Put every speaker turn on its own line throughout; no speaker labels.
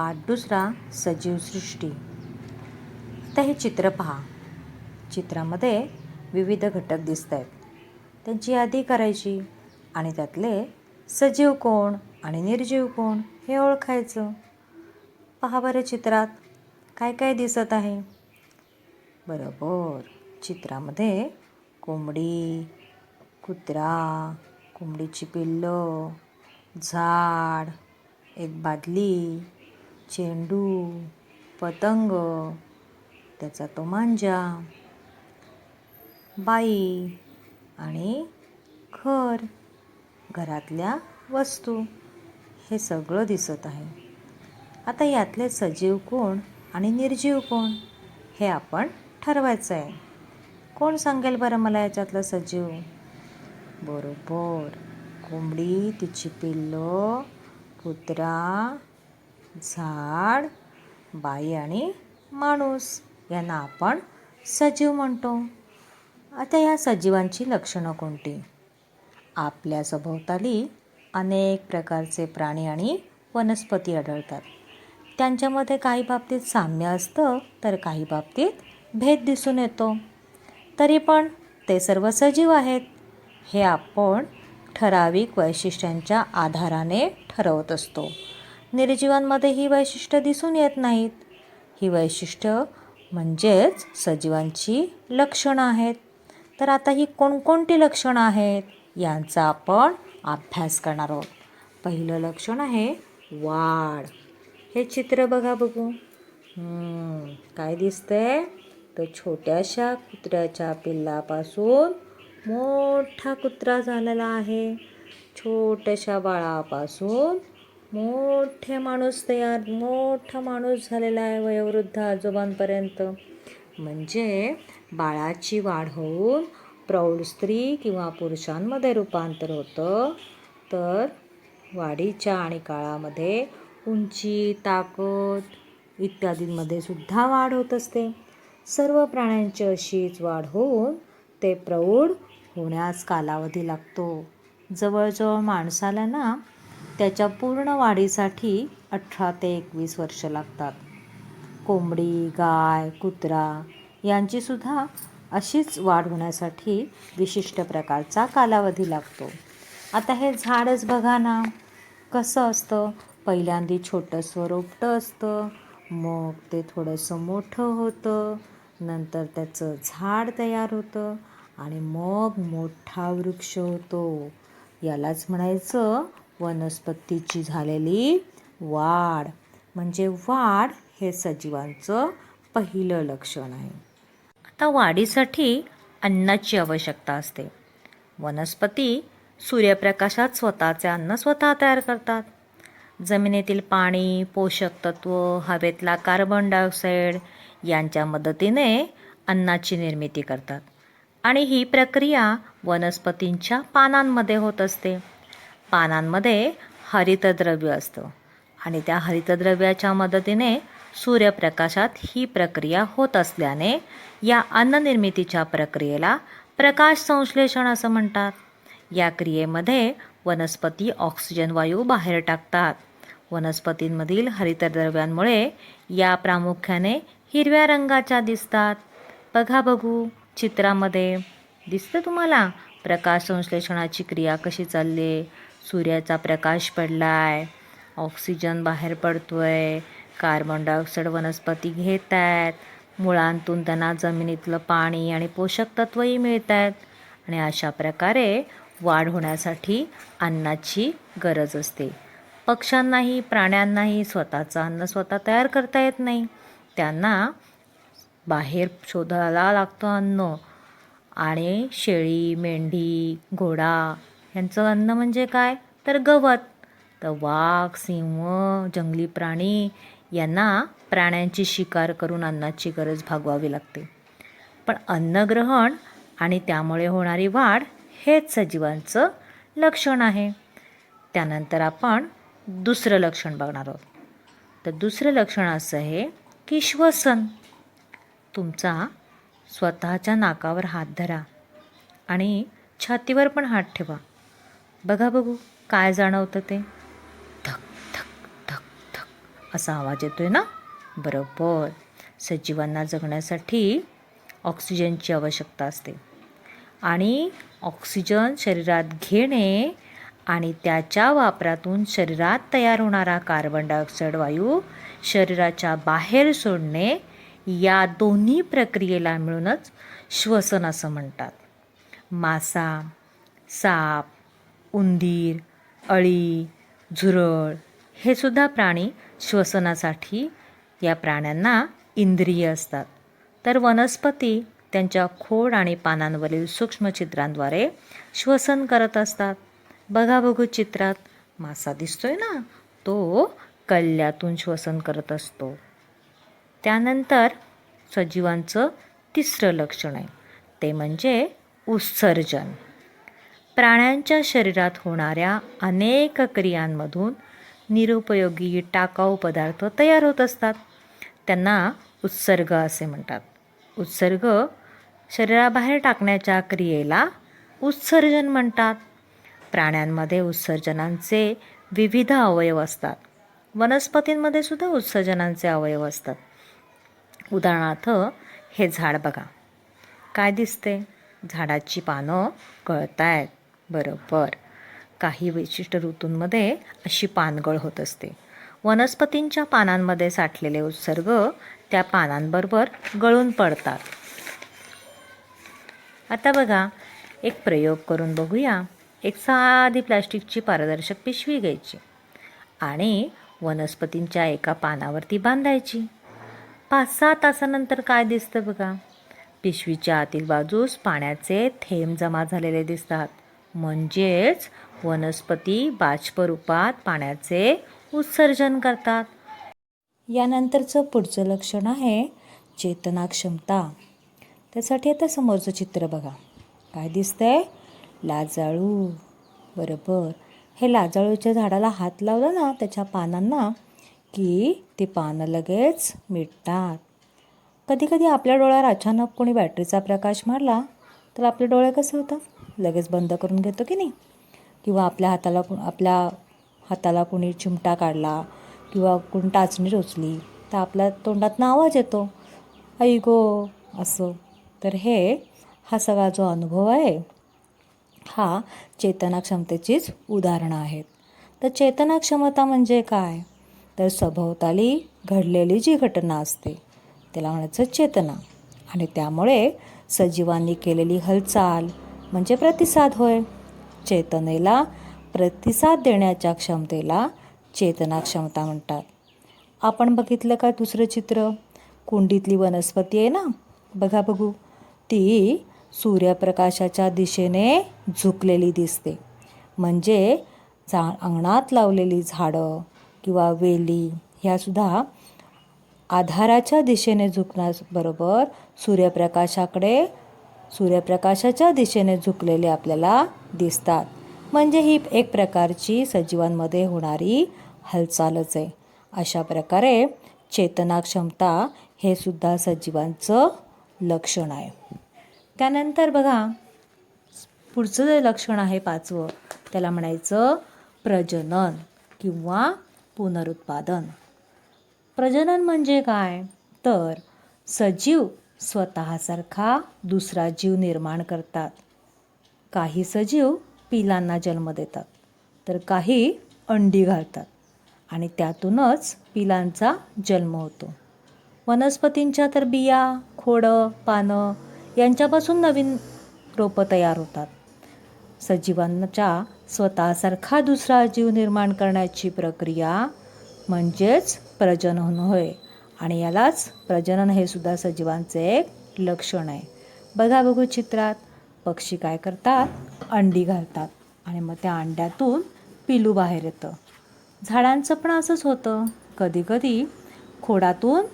पाठ दुसरा सजीव सृष्टी. आता हे चित्र पहा. चित्रामध्ये विविध घटक दिसत आहेत त्यांची यादी करायची आणि त्यातले सजीव कोण आणि निर्जीव कोण हे ओळखायचं. पहा बरं चित्रात काय काय दिसत आहे. बरोबर चित्रामध्ये कोंबडी कुत्रा कोंबडीची पिल्लं झाड एक बादली चेंडू पतंग त्याचा तो मांजा बाई आणि घर घरातल्या वस्तू हे सगळं दिसत आहे. आता यातले सजीव कोण आणि निर्जीव कोण हे आपण ठरवायचं आहे. कोण सांगेल बरं मला याच्यातलं सजीव? बरोबर. कोंबडी तिची पिल्लं कुत्रा झाड बाई आणि माणूस यांना आपण सजीव म्हणतो. आता या सजीवांची लक्षणं कोणती? आपल्या सभोवताली अनेक प्रकारचे प्राणी आणि वनस्पती आढळतात. त्यांच्यामध्ये काही बाबतीत साम्य असतं तर काही बाबतीत भेद दिसून येतो. तरी पण ते सर्व सजीव आहेत हे आपण ठराविक वैशिष्ट्यांच्या आधाराने ठरवत असतो. निर्जीवांमध्ये ही वैशिष्ट्य दिसून येत नाहीत. ही वैशिष्ट्य म्हणजेच सजीवांची लक्षणं आहेत. तर आता ही कोणकोणती लक्षणं आहेत यांचा आपण अभ्यास करणार आहोत. पहिलं लक्षण आहे वाढ. हे चित्र बघा बघू. काय दिसतंय? तर छोट्याशा कुत्र्याच्या पिल्लापासून मोठा कुत्रा झालेला आहे. छोट्याशा बाळापासून मोठे माणूस तयार मोठा माणूस झालेला आहे वयोवृद्ध आजोबांपर्यंत. म्हणजे बाळाची वाढ होऊन प्रौढ स्त्री किंवा पुरुषांमध्ये रूपांतर होतं. तर वाढीच्या आणि काळामध्ये उंची ताकद इत्यादींमध्ये सुद्धा वाढ होत असते. सर्व प्राण्यांची अशीच वाढ होऊन ते प्रौढ होण्यास कालावधी लागतो. जवळजवळ माणसाला ना त्याच्या पूर्ण वाढीसाठी अठरा ते एकवीस वर्ष लागतात. कोंबडी गाय कुत्रा यांचीसुद्धा अशीच वाढ होण्यासाठी विशिष्ट प्रकारचा कालावधी लागतो. आता हे झाडच बघा ना कसं असतं? पहिल्यांदी छोटंसं रोपटं असतं मग ते थोडंसं मोठं होतं नंतर त्याचं झाड तयार होतं आणि मग मोठा वृक्ष होतो. यालाच म्हणायचं वनस्पतीची झालेली वाढ. म्हणजे वाढ हे सजीवांचं पहिलं लक्षण आहे. आता वाढीसाठी अन्नाची आवश्यकता असते. वनस्पती सूर्यप्रकाशात स्वतःचे अन्न स्वतः तयार करतात. जमिनीतील पाणी पोषक तत्व हवेतला कार्बन डायऑक्साईड यांच्या मदतीने अन्नाची निर्मिती करतात. आणि ही प्रक्रिया वनस्पतींच्या पानांमध्ये होत असते. पानांमध्ये हरितद्रव्य असतं. आणि त्या हरितद्रव्याच्या मदतीने सूर्यप्रकाशात ही प्रक्रिया होत असल्याने या अन्ननिर्मितीच्या प्रक्रियेला प्रकाश संश्लेषण असं म्हणतात. या क्रियेमध्ये वनस्पती ऑक्सिजन वायू बाहेर टाकतात. वनस्पतींमधील हरितद्रव्यांमुळे या प्रामुख्याने हिरव्या रंगाच्या दिसतात. बघा बघू चित्रामध्ये दिसतं तुम्हाला प्रकाश संश्लेषणाची क्रिया कशी चालली सूर्याचा प्रकाश पडला आहे ऑक्सिजन बाहेर पडतो आहे कार्बन डायऑक्साईड वनस्पती घेत आहेत मुळांतून त्यांना जमिनीतलं पाणी आणि पोषक तत्वही मिळत आहेत आणि अशा प्रकारे वाढ होण्यासाठी अन्नाची गरज असते. पक्ष्यांनाही प्राण्यांनाही स्वतःचं अन्न स्वतः तयार करता येत नाही. त्यांना बाहेर शोधायला लागतं अन्न आणि शेळी मेंढी घोडा यांचं अन्न म्हणजे काय? तर गवत. तर वाघ सिंह जंगली प्राणी यांना प्राण्यांची शिकार करून अन्नाची गरज भागवावी लागते. पण अन्नग्रहण आणि त्यामुळे होणारी वाढ हेच सजीवांचं लक्षण आहे. त्यानंतर आपण दुसरं लक्षण बघणार आहोत. तर दुसरं लक्षण असं आहे की श्वसन. तुमचा स्वतःच्या नाकावर हात धरा आणि छातीवर पण हात ठेवा. बघा बघू काय जाणवतं ते. धक धक धक धक. असा आवाज येतो आहे ना? बरोबर. सजीवांना जगण्यासाठी ऑक्सिजनची आवश्यकता असते. आणि ऑक्सिजन शरीरात घेणे आणि त्याच्या वापरातून शरीरात तयार होणारा कार्बन डायऑक्साईड वायू शरीराच्या बाहेर सोडणे या दोन्ही प्रक्रियेला मिळूनच श्वसन असं म्हणतात. मासा साप उंदीर अळी झुरळ हे सुद्धा प्राणी श्वसनासाठी या प्राण्यांना इंद्रिय असतात. तर वनस्पती त्यांच्या खोड आणि पानांवरील सूक्ष्मचित्रांद्वारे श्वसन करत असतात. बघा बघू चित्रात मासा दिसतोय ना? तो कल्ल्यातून श्वसन करत असतो. त्यानंतर सजीवांचं तिसरं लक्षण आहे. ते म्हणजे उत्सर्जन. प्राण्यांच्या शरीरात होणाऱ्या अनेक क्रियांमधून निरुपयोगी टाकाऊ पदार्थ तयार होत असतात. त्यांना उत्सर्ग असे म्हणतात. उत्सर्ग शरीराबाहेर टाकण्याच्या क्रियेला उत्सर्जन म्हणतात. प्राण्यांमध्ये उत्सर्जनांचे विविध अवयव असतात. वनस्पतींमध्ये सुद्धा उत्सर्जनांचे अवयव असतात. उदाहरणार्थ हे झाड बघा. काय दिसते? झाडाची पानं गळत आहेत बरोबर. काही विशिष्ट ऋतूंमध्ये अशी पानगळ होत असते. वनस्पतींच्या पानांमध्ये साठलेले उत्सर्ग त्या पानांबरोबर गळून पडतात. आता बघा एक प्रयोग करून बघूया. एक साधी प्लास्टिकची पारदर्शक पिशवी घ्यायची आणि वनस्पतींच्या एका पानावरती बांधायची. पाच सहा तासानंतर काय दिसतं बघा? पिशवीच्या आतील बाजूस पाण्याचे थेंब जमा झालेले दिसतात. म्हणजेच वनस्पती बाष्प रूपात पाण्याचे उत्सर्जन करतात. यानंतरचं पुढचं लक्षण आहे चेतना क्षमता त्यासाठी आता समोरचं चित्र बघा. काय दिसतंय? लाजाळू. बरोबर. हे लाजाळूच्या झाडाला हात लावला ना त्याच्या पानांना की ते पानं लगेच मिटतात. कधी कधी आपल्या डोळ्यावर अचानक कोणी बॅटरीचा प्रकाश मारला तर आपले डोळे कसे होतात? लगेच बंद करून घेतो की नाही? किंवा आपल्या हाताला को आपल्या हाताला कोणी चिमटा काढला किंवा कोणी टाचणी टोचली तर आपल्या तोंडातनं आवाज येतो. आई गो असं. तर हे हा सगळा जो अनुभव आहे हा चेतना क्षमतेचीच उदाहरणं आहेत. तर चेतना क्षमता म्हणजे काय? तर सभोवताली घडलेली जी घटना असते त्याला म्हणायचं चेतना. आणि त्यामुळे सजीवांनी केलेली हालचाल म्हणजे प्रतिसाद होय. चेतनेला प्रतिसाद देण्याच्या क्षमतेला चेतना क्षमता म्हणतात. आपण बघितलं का दुसरं चित्र? कुंडीतली वनस्पती आहे ना? बघा बघू. ती सूर्यप्रकाशाच्या दिशेने झुकलेली दिसते. म्हणजे झा अंगणात लावलेली झाडं किंवा वेली ह्यासुद्धा आधाराच्या दिशेने झुकण्याबरोबर सूर्यप्रकाशाकडे सूर्यप्रकाशाच्या दिशेने झुकलेले आपल्याला दिसतात. म्हणजे ही एक प्रकारची सजीवांमध्ये होणारी हालचालच आहे. अशा प्रकारे चेतना क्षमता हे सुद्धा सजीवांचं लक्षण आहे. त्यानंतर बघा पुढचं जे लक्षण आहे पाचवं त्याला म्हणायचं प्रजनन किंवा पुनरुत्पादन. प्रजनन म्हणजे काय? तर सजीव स्वतःसारखा दुसरा जीव निर्माण करतात. काही सजीव पिलांना जन्म देतात तर काही अंडी घालतात आणि त्यातूनच पिलांचा जन्म होतो. वनस्पतींच्या तर बिया खोडं पानं यांच्यापासून नवीन रोपं तयार होतात. सजीवांच्या स्वतःसारखा दुसरा जीव निर्माण करण्याची प्रक्रिया म्हणजेच प्रजनन होय. आणि यालाच प्रजनन हे सुद्धा सजीवांचे एक लक्षण आहे. बघा बघू चित्रात. पक्षी काय करतात? अंडी घालतात. आणि मग त्या अंड्यातून पिलू बाहेर येतं. झाडांचं पण असंच होतं. कधीकधी खोडातून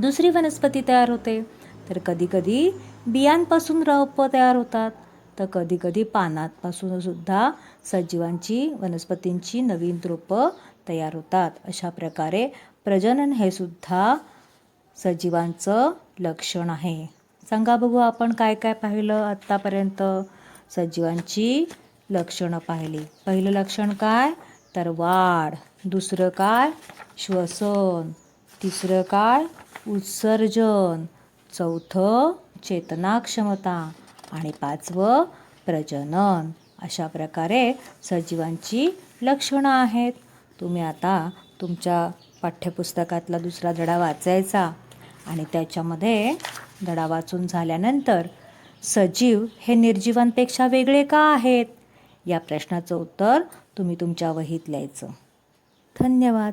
दुसरी वनस्पती तयार होते. तर कधीकधी बियांपासून रोपं तयार होतात. तर कधीकधी पानांपासून सुद्धा सजीवांची वनस्पतींची नवीन रोपं तयार होतात. अशा प्रकारे प्रजनन हे सुद्धा सजीवांचं लक्षण आहे. सांगा बघू आपण काय काय पाहिलं आत्तापर्यंत सजीवांची लक्षणं पाहिली. पहिलं लक्षण काय? तर वाढ. दुसरं काय? श्वसन. तिसरं काय? उत्सर्जन. चौथं चेतनाक्षमता. आणि पाचवं प्रजनन. अशा प्रकारे सजीवांची लक्षणं आहेत. तुम्ही आता तुमच्या पाठ्यपुस्तकातला दुसरा धडा वाचायचा आणि त्याच्यामध्ये धडा वाचून झाल्यानंतर सजीव हे निर्जीवांपेक्षा वेगळे का आहेत? या प्रश्नाचं उत्तर तुम्ही तुमच्या वहीत लिहायचं. धन्यवाद.